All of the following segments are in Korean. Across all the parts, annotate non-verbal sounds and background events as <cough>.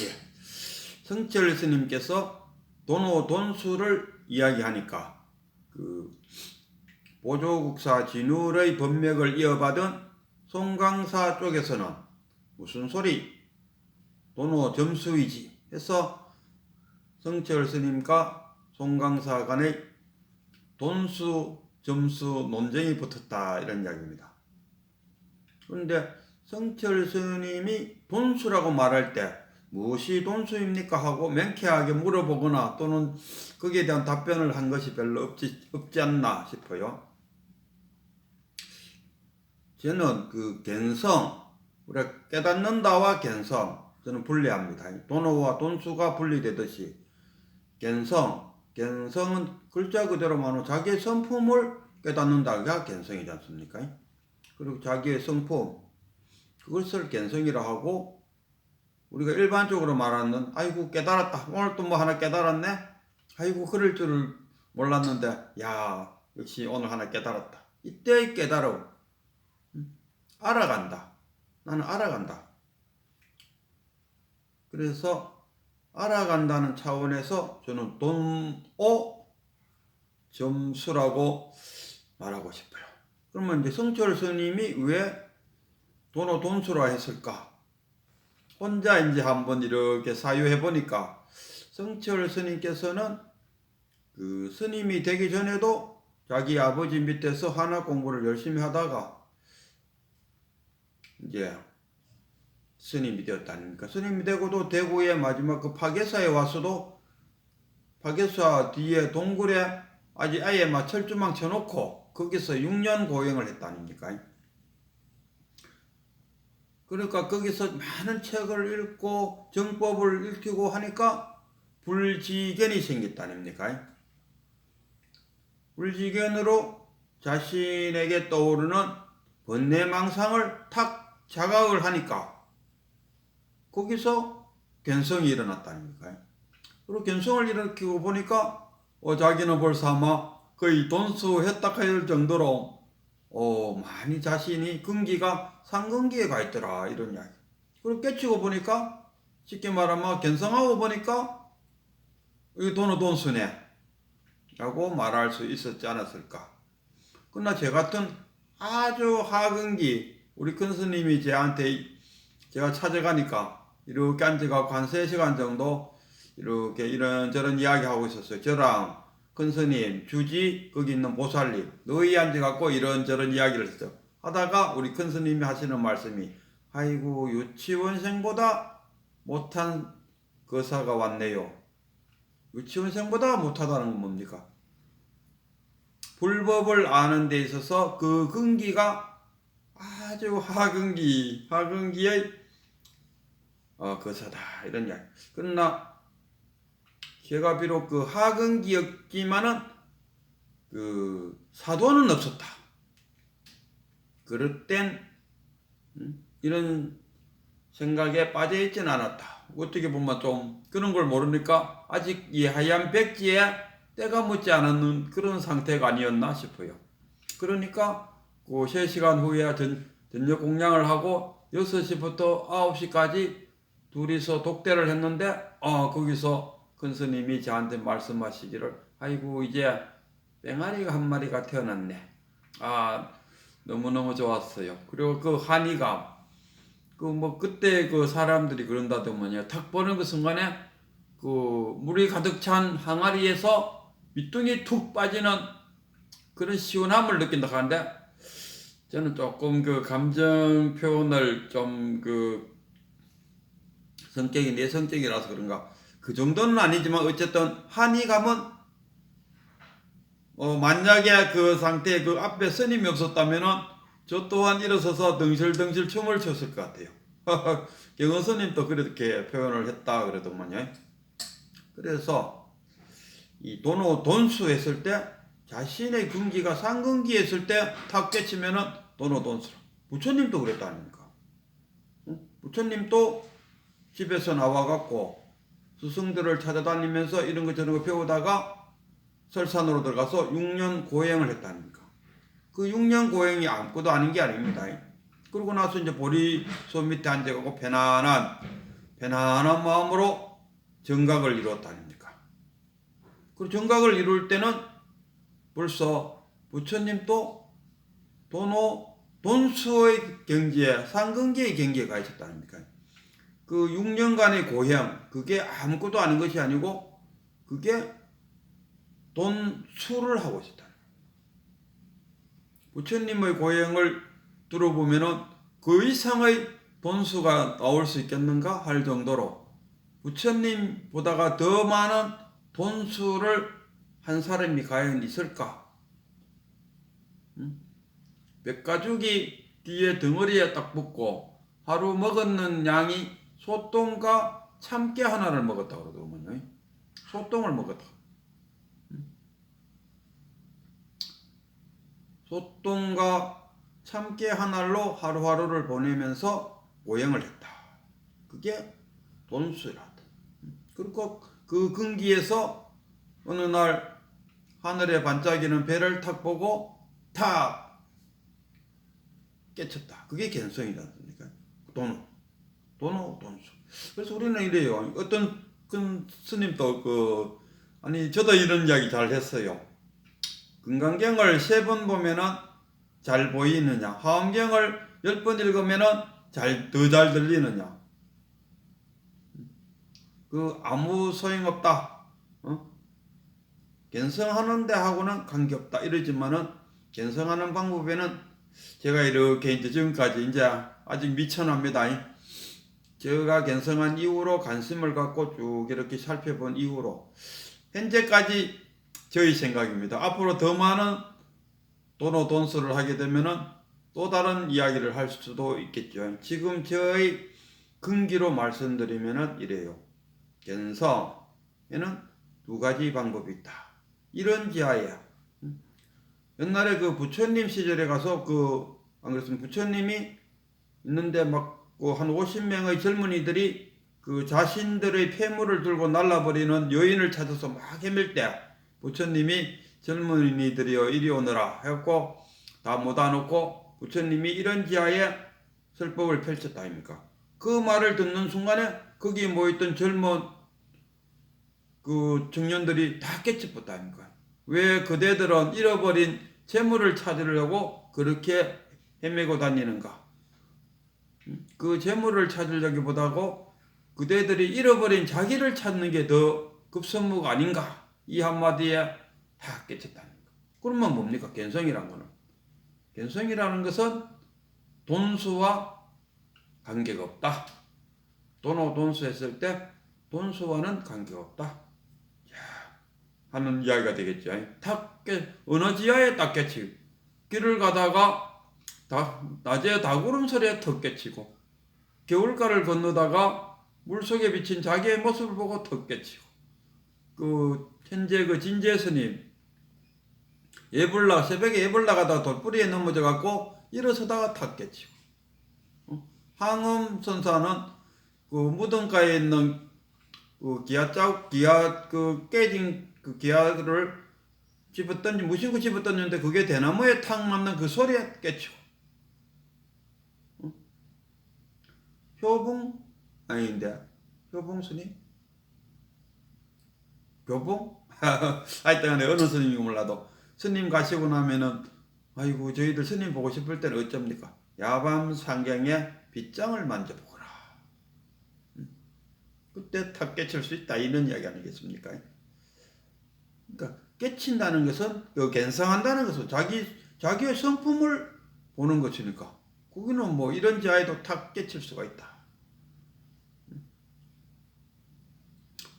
예. 성철 스님께서 돈오 돈수를 이야기하니까 그 보조국사 진울의 법맥을 이어받은 송강사 쪽에서는 무슨 소리 돈오 점수이지 해서 성철 스님과 송강사 간의 돈수 점수 논쟁이 붙었다 이런 이야기입니다. 그런데 성철 스님이 돈수라고 말할 때 무엇이 돈수입니까 하고 맹쾌하게 물어보거나 또는 거기에 대한 답변을 한 것이 별로 없지, 없지 않나 싶어요. 저는 그 갠성, 우리가 깨닫는다와 갠성, 저는 분리합니다. 돈어와 돈수가 분리되듯이 갠성, 갠성은 글자 그대로 말하면 자기의 성품을 깨닫는다가 갠성이지 않습니까? 그리고 자기의 성품, 그것을 갠성이라 하고 우리가 일반적으로 말하는 아이고 깨달았다. 오늘 또 뭐 하나 깨달았네? 아이고 그럴 줄을 몰랐는데 야 역시 오늘 하나 깨달았다. 이때의 깨달음. 음, 알아간다. 나는 알아간다. 그래서 알아간다는 차원에서 저는 돈오 점수라고 말하고 싶어요. 그러면 이제 성철 스님이 왜 돈오 돈수라 했을까 혼자 이제 한번 이렇게 사유해 보니까 성철 스님께서는 그 스님이 되기 전에도 자기 아버지 밑에서 하나 공부를 열심히 하다가 이제 스님이 되었다니까 스님이 되고도 대구의 마지막 그 파괴사에 와서도 파괴사 뒤에 동굴에 아직 아예 막 철조망 쳐놓고 거기서 6년 고행을 했다니까. 그러니까 거기서 많은 책을 읽고 정법을 읽히고 하니까 불지견이 생겼다 아닙니까? 불지견으로 자신에게 떠오르는 번뇌망상을 탁 자각을 하니까 거기서 견성이 일어났다 아닙니까? 그리고 견성을 일으키고 보니까 어, 자기는 벌써 아마 거의 돈수했다 할 정도로 어, 많이 자신이 근기가 상근기에 가 있더라 이런 이야기. 그리고 깨치고 보니까 쉽게 말하면 견성하고 보니까 이 돈은 돈수네 라고 말할 수 있었지 않았을까. 그러나 저 같은 아주 하근기 우리 큰 스님이 저한테 제가 찾아가니까 이렇게 앉아가고 한 3시간 정도 이렇게 이런저런 이야기하고 있었어요. 저랑 큰 스님, 주지, 거기 있는 보살님, 너희 앉아갖고 이런저런 이야기를 했죠. 하다가 우리 큰 스님이 하시는 말씀이, 아이고, 유치원생보다 못한 거사가 왔네요. 유치원생보다 못하다는 건 뭡니까? 불법을 아는 데 있어서 그 근기가 아주 하근기, 하근기의 어, 거사다. 이런 이야기. 그러나 제가 비록 그 하근기였지만은 그 사도는 없었다. 그럴 땐 음, 이런 생각에 빠져 있진 않았다. 어떻게 보면 좀 그런 걸 모르니까 아직 이 하얀 백지에 때가 묻지 않았는 그런 상태가 아니었나 싶어요. 그러니까 그 3시간 후에 전, 저녁 공양을 하고 6시부터 9시까지 둘이서 독대를 했는데 어 거기서 큰 스님이 저한테 말씀하시기를 아이고 이제 뺑아리가 한 마리가 태어났네. 아 너무너무 좋았어요. 그리고 그 한이가 그 뭐 그때 그 사람들이 그런다더만요. 탁 보는 그 순간에 그 물이 가득 찬 항아리에서 밑둥이 툭 빠지는 그런 시원함을 느낀다 하는데 저는 조금 그 감정 표현을 좀 그 성격이 내 성격이라서 그런가 그 정도는 아니지만 어쨌든 한이감은 어 만약에 그 상태에 그 앞에 스님이 없었다면은 저 또한 일어서서 덩실덩실 춤을 췄을 것 같아요. <laughs> 경호 스님도 그렇게 표현을 했다 그러더만요. 그래서 이 돈오 돈수 했을 때 자신의 근기가 상근기 했을 때탁 깨치면은 돈오 돈수라. 부처님도 그랬다 아닙니까? 응? 부처님도 집에서 나와갖고 스승들을 찾아다니면서 이런 거 저런 거 배우다가 설산으로 들어가서 6년 고행을 했다 아닙니까? 그 6년 고행이 아무것도 아닌 게 아닙니다. 그러고 나서 이제 보리소 밑에 앉아가고 편안한 편안한 마음으로 정각을 이루었다 아닙니까? 그 정각을 이룰 때는 벌써 부처님도 도노 돈수의 경지에 상근계의 경지에 가 있었다 아닙니까? 그 6년간의 고향 그게 아무것도 아닌 것이 아니고 그게 돈 수를 하고 있었다. 부처님의 고행을 들어보면은 그 이상의 돈수가 나올 수 있겠는가 할 정도로 부처님보다가 더 많은 돈수를 한 사람이 과연 있을까? 응? 백가죽이 뒤에 덩어리에 딱 붙고 하루 먹었는 양이 소똥과 참깨 하나를 먹었다 그러더군요. 소똥을 먹었다. 소똥과 참깨 하나로 하루하루를 보내면서 고행을 했다. 그게 돈수라다. 그리고 그 근기에서 어느 날 하늘에 반짝이는 배를 탁 보고 탁 깨쳤다. 그게 견성이라니까. 돈, 돈호 돈수. 그래서 우리는 이래요. 어떤 큰 스님도 그 아니 저도 이런 이야기 잘 했어요. 금강경을 세 번 보면은 잘 보이느냐, 화엄경을 열 번 읽으면은 잘 더 잘 들리느냐. 그 아무 소용 없다. 어? 견성하는 데 하고는 관계 없다. 이러지만은 견성하는 방법에는 제가 이렇게 이제 지금까지 이제 아직 미천합니다. 제가 견성한 이후로 관심을 갖고 쭉 이렇게 살펴본 이후로 현재까지 저희 생각입니다. 앞으로 더 많은 돈오 돈수를 하게 되면은 또 다른 이야기를 할 수도 있겠죠. 지금 저희 근기로 말씀드리면은 이래요. 견성에는 두 가지 방법이 있다. 이런 지하에 옛날에 그 부처님 시절에 가서 그 안 그랬으면 부처님이 있는데 막그 한 50명의 젊은이들이 그 자신들의 폐물을 들고 날라버리는 여인을 찾아서 막 헤맬 때 부처님이 젊은이들이여 이리 오너라 해갖고 다 모아 놓고 부처님이 이런 지하에 설법을 펼쳤다 아닙니까? 그 말을 듣는 순간에 거기 모였던 젊은 그 청년들이 다 깨쳐버렸다 아닙니까? 왜 그대들은 잃어버린 재물을 찾으려고 그렇게 헤매고 다니는가? 그 재물을 찾으려기보다고 그대들이 잃어버린 자기를 찾는 게 더 급선무가 아닌가? 이 한마디에 다 깨쳤다는 거. 그러면 뭡니까? 견성이란 거는. 견성이라는 것은 돈수와 관계가 없다. 돈오 돈수 했을 때 돈수와는 관계가 없다. 야, 하는 이야기가 되겠죠. 탁 깨, 어느 지하에 딱 깨치. 길을 가다가 다, 낮에 다구름 소리에 턱 깨치고, 겨울가를 건너다가 물속에 비친 자기의 모습을 보고 턱 깨치고, 그, 현재 그 진재 스님, 예불나, 새벽에 예불 나가다가 돌뿌리에 넘어져 갖고 일어서다가 탁 깨치고, 어? 항음 선사는 그 무덤가에 있는 그 기아 짜 기아 그 깨진 그 기아를 집어 던지 무심코 집어 던졌는데 그게 대나무에 탁 맞는 그 소리에 깨치고 어? 효봉? 아닌데. 효봉 스님 교봉? <laughs> 하여튼간에 어느 스님인지 몰라도 스님 가시고 나면은 아이고 저희들 스님 보고 싶을 때는 어쩝니까? 야밤 상경에 빗장을 만져보거라. 그때 탁 깨칠 수 있다 이런 이야기 아니겠습니까? 그러니까 깨친다는 것은 그 견성한다는 것은 자기 자기의 성품을 보는 것이니까. 거기는 뭐 이런 자에도 탁 깨칠 수가 있다.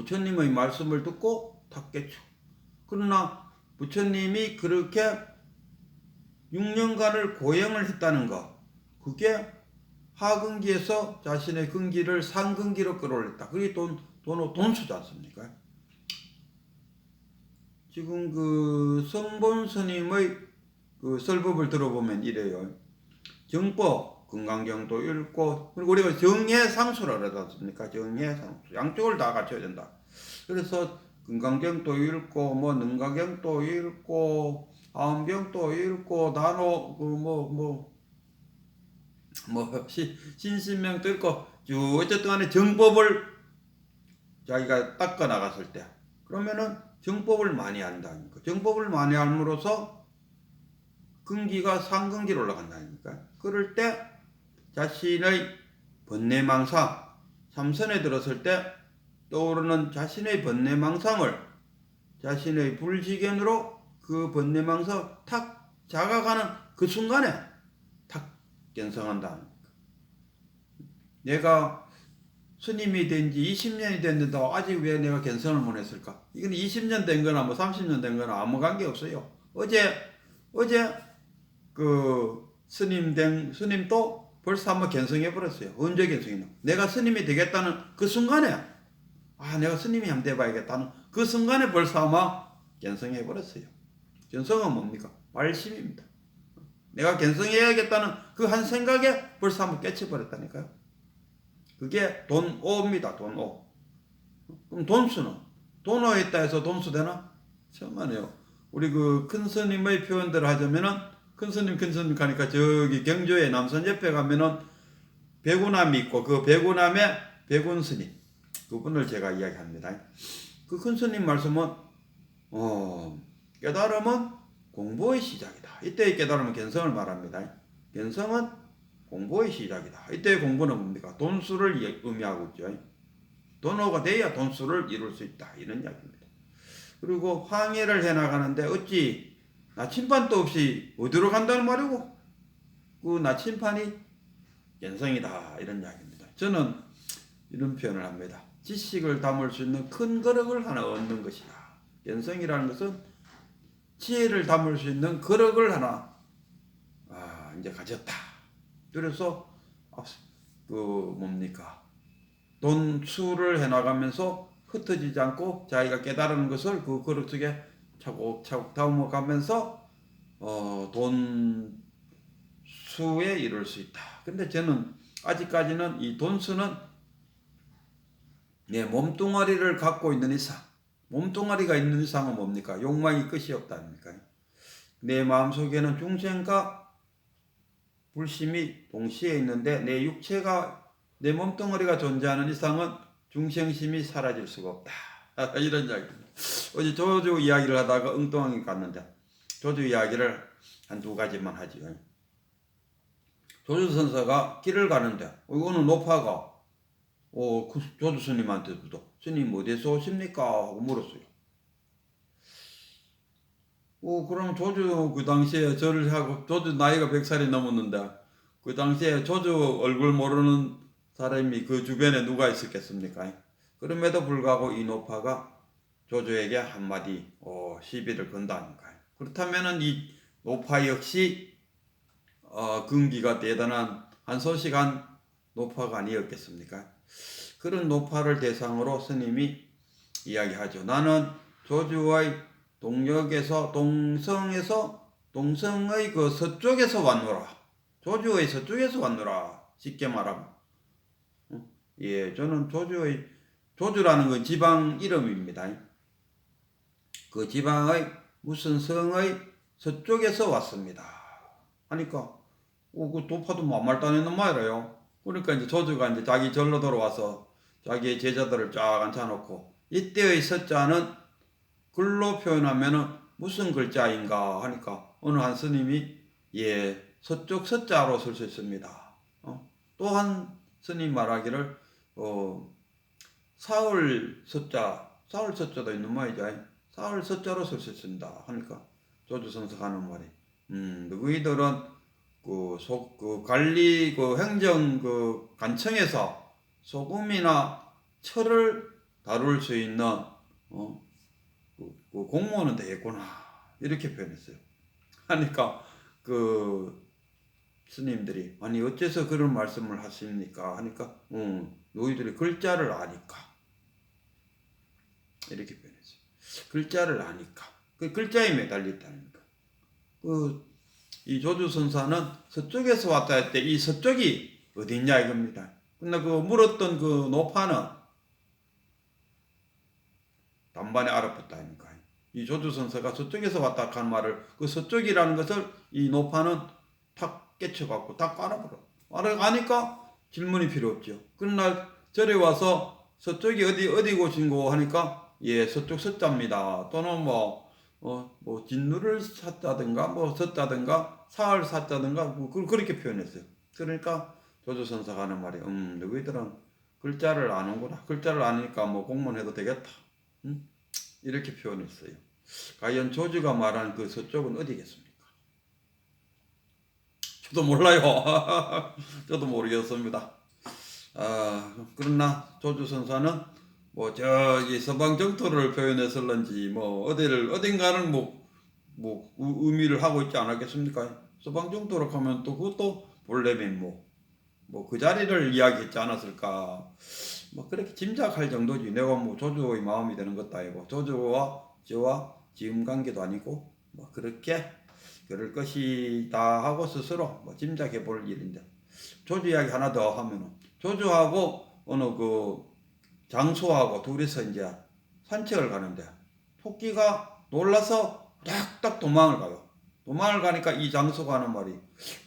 부처님의 말씀을 듣고 탁 깨쳐. 그러나 부처님이 그렇게 6년간을 고행을 했다는 것, 그게 하근기에서 자신의 근기를 상근기로 끌어올렸다. 그게 돈, 돈, 돈수지 않습니까? 지금 그 성본 스님의 그 설법을 들어보면 이래요. 정법, 건강경도 읽고, 그리고 우리가 정해상수라 그러지 않습니까? 정해상수. 양쪽을 다 갖춰야 된다. 그래서 건강경도 읽고, 뭐, 능가경도 읽고, 아음경도 읽고, 단호, 그, 뭐, 뭐, 뭐, 시, 신신명도 읽고, 쭉 어쨌든 간에 정법을 자기가 닦아 나갔을 때 그러면은 정법을 많이 한다니까 정법을 많이 함으로써 근기가 상근기로 올라간다니까 그럴 때 자신의 번뇌망상 삼선에 들었을 때 떠오르는 자신의 번뇌망상을 자신의 불지견으로 그 번뇌망상 탁 자가가는 그 순간에 탁 견성한다. 내가 스님이 된 지 20년이 됐는데 아직 왜 내가 견성을 못 했을까? 이건 20년 된 거나 뭐 30년 된 거나 아무 관계 없어요. 어제, 어제 그 스님 된, 스님도 벌써 한번 견성해 버렸어요. 언제 견성했나? 내가 스님이 되겠다는 그 순간에, 아, 내가 스님이 한번 돼봐야겠다는 그 순간에 벌써 아마 견성해 버렸어요. 견성은 뭡니까? 발심입니다. 내가 견성해야겠다는 그 한 생각에 벌써 한번 깨쳐버렸다니까요. 그게 돈오입니다. 돈오. 그럼 돈수는? 돈오 있다 해서 돈수 되나? 천만에요. 우리 그 큰 스님의 표현대로 하자면은 큰 스님 큰 스님 가니까 저기 경주에 남산 옆에 가면은 백운함이 있고 그 백운함에 백운 스님 그분을 제가 이야기합니다. 그 큰 스님 말씀은 어 깨달음은 공부의 시작이다. 이때의 깨달음은 견성을 말합니다. 견성은 공부의 시작이다. 이때의 공부는 뭡니까? 돈수를 예- 의미하고 있죠. 돈호가 돼야 돈수를 이룰 수 있다. 이런 이야기입니다. 그리고 황해를 해나가는데 어찌 나침반도 없이 어디로 간다는 말이고 그 나침반이 견성이다. 이런 이야기입니다. 저는 이런 표현을 합니다. 지식을 담을 수 있는 큰 그릇을 하나 얻는 것이다. 견성이라는 것은 지혜를 담을 수 있는 그릇을 하나 아, 이제 가졌다. 그래서 앞- 그 뭡니까 돈 수를 해나가면서 흩어지지 않고 자기가 깨달은 것을 그 그릇 속에 차곡차곡 담아가면서 어, 돈 수에 이룰 수 있다. 근데 저는 아직까지는 이 돈수는 내 몸뚱아리를 갖고 있는 이상 몸뚱아리가 있는 이상은 뭡니까? 욕망이 끝이 없다 아닙니까? 내 마음속에는 중생과 불심이 동시에 있는데 내 육체가 내 몸뚱아리가 존재하는 이상은 중생심이 사라질 수가 없다. <laughs> 이런 이야기입니다. 어제 조주 이야기를 하다가 엉뚱하게 갔는데 조주 이야기를 한 두 가지만 하지. 조주 선사가 길을 가는데 어느 노파가 어, 그 조주 스님한테도 스님 어디서 오십니까? 하고 물었어요. 어, 그럼 조주 그 당시에 절을 하고 조주 나이가 100살이 넘었는데 그 당시에 조주 얼굴 모르는 사람이 그 주변에 누가 있었겠습니까? 그럼에도 불구하고 이 노파가 조주에게 한마디 어, 시비를 건다니까요. 그렇다면은 이 노파 역시 어, 근기가 대단한 한 소식한 노파가 아니었겠습니까? 그런 노파를 대상으로 스님이 이야기하죠. 나는 조주의 동역에서 동성에서 동성의 그 서쪽에서 왔노라. 조주의 서쪽에서 왔노라. 쉽게 말하면. 어? 예, 저는 조주의 조주라는 건 지방 이름입니다. 그 지방의 무슨 성의 서쪽에서 왔습니다. 하니까 어, 그 도파도 만말 따내는 말이에요. 그러니까 이제 조주가 이제 자기 절로 돌아와서 자기의 제자들을 쫙 앉혀놓고 이때의 서자는 글로 표현하면은 무슨 글자인가 하니까 어느 한 스님이 예 서쪽 서자로 쓸 수 있습니다. 어? 또한 스님 말하기를 어 사흘 서자 사흘 서자도 있는 말이죠. 사흘 서자로 있습니다. 하니까 조주선석 하는 말이 음 너희들은 그, 소, 그 관리 그 행정 그 관청에서 소금이나 철을 다룰 수 있는 어, 그, 그 공무원은 되겠구나 이렇게 표현했어요. 하니까 그 스님들이 아니 어째서 그런 말씀을 하십니까? 하니까 음, 너희들이 글자를 아니까 이렇게 표현했어요. 글자를 아니까 그 글자에 매달렸다니까 그 이 조주 선사는 서쪽에서 왔다 할 때 이 서쪽이 어디냐 이겁니다. 근데 그 물었던 그 노파는 단반에 알아붙다니까. 이 조주 선사가 서쪽에서 왔다 한 말을 그 서쪽이라는 것을 이 노파는 탁 깨쳐갖고 딱 알아버려. 알아가니까 질문이 필요 없죠. 그러나 절에 와서 서쪽이 어디 어디 곳인고 하니까 예 서쪽 서자입니다. 또는 뭐 어, 뭐 진루를 샀다든가 뭐 섰다든가 사을 샀다든가 뭐 그- 그렇게 표현했어요. 그러니까 조조선사가 하는 말이 음 너희들은 글자를 아는구나. 글자를 아니까 뭐 공문해도 되겠다. 음? 이렇게 표현했어요. 과연 조주가 말한 그 서쪽은 어디겠습니까? 저도 몰라요. <laughs> 저도 모르겠습니다. 아, 그러나 조주 선사는 뭐 저기 서방 정토를 표현했을런지 뭐 어디를 어딘가는 뭐, 뭐 의- 의미를 하고 있지 않았겠습니까? 서방 정토로 하면 또 그것도 본래면 뭐 뭐 그 자리를 이야기했지 않았을까? 뭐 그렇게 짐작할 정도지. 내가 뭐 조주의 마음이 되는 것도 아니고 조주와 저와 지금 관계도 아니고 뭐 그렇게 그럴 것이다 하고 스스로 뭐 짐작해 볼 일인데 조주 이야기 하나 더 하면은 조주하고 어느 그 장소하고 둘이서 이제 산책을 가는데 토끼가 놀라서 딱딱 도망을 가요. 도망을 가니까 이 장소가 하는 말이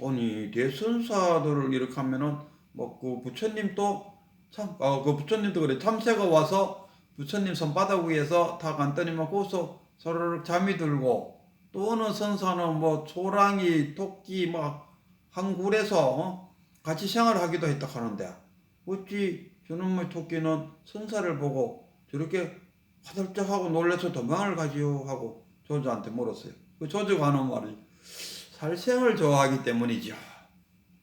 아니 대선사들을 이렇게 하면은 뭐 그 부처님도 참, 어, 그 부처님도 그래. 참새가 와서 부처님 손바닥 위에서 다 간더니만 거기서 서로를 잠이 들고 또 어느 선사는 뭐 초랑이, 토끼 막 한 굴에서 어? 같이 생활하기도 했다 하는데 어찌 저놈의 토끼는 선사를 보고 저렇게 화들짝 하고 놀라서 도망을 가지요 하고 조주한테 물었어요. 그 조주가 하는 말이 살생을 좋아하기 때문이죠.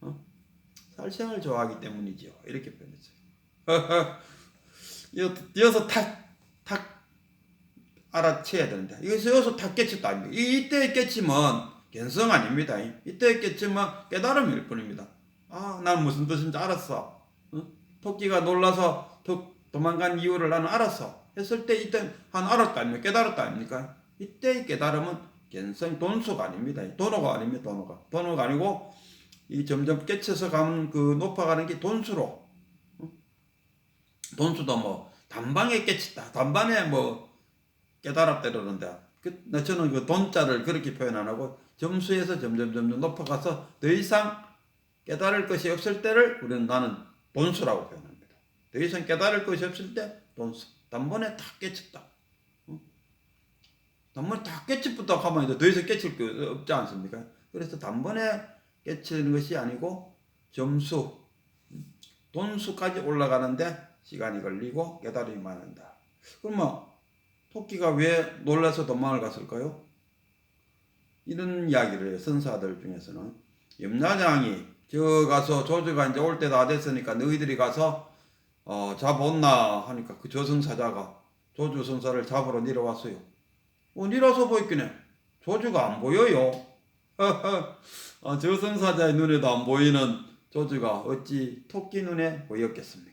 어? 살생을 좋아하기 때문이죠. 이렇게. <laughs> 이어- 이어서 탁, 탁 알아채야 되는데, 여기서 탁 깨쳤다. 아닙니까? 이- 이때 깨치면 견성 아닙니다. 이때 깨치면 깨달음일 뿐입니다. 아, 난 무슨 뜻인지 알았어. 어? 토끼가 놀라서 도, 도망간 이유를 나는 알았어. 했을 때 이때 한 알았다 아닙니까? 깨달았다 아닙니까? 이때의 깨달음은 견성, 돈수가 아닙니다. 도노가 아닙니다. 도노가. 도노가 아니고 이 점점 깨쳐서 가는 그 높아가는 게 돈수로 돈수도 뭐 단방에 깨쳤다. 단방에 뭐 깨달았다 그러는데 그, 나 저는 그 돈자를 그렇게 표현 안 하고 점수에서 점점 점점 높아가서 더 이상 깨달을 것이 없을 때를 우리는 나는 돈수라고 표현합니다. 더 이상 깨달을 것이 없을 때 돈수. 단번에 다 깨쳤다. 응? 단번에 다 깨치부터 하면 이제 더 이상 깨칠 거 없지 않습니까? 그래서 단번에 깨치는 것이 아니고 점수, 돈수까지 올라가는데 시간이 걸리고 깨달음이 많은다. 그러면 토끼가 왜 놀라서 도망을 갔을까요? 이런 이야기를. 선사들 중에서는 염라장이 저 가서 조주가 이제 올 때 다 됐으니까 너희들이 가서 어, 잡았나 하니까 그 저승사자가 조주 선사를 잡으러 내려왔어요. 어, 내려서 보이긴 해. 조주가 안 보여요. <laughs> 어, 저승사자의 눈에도 안 보이는 조주가 어찌 토끼 눈에 보였겠습니까?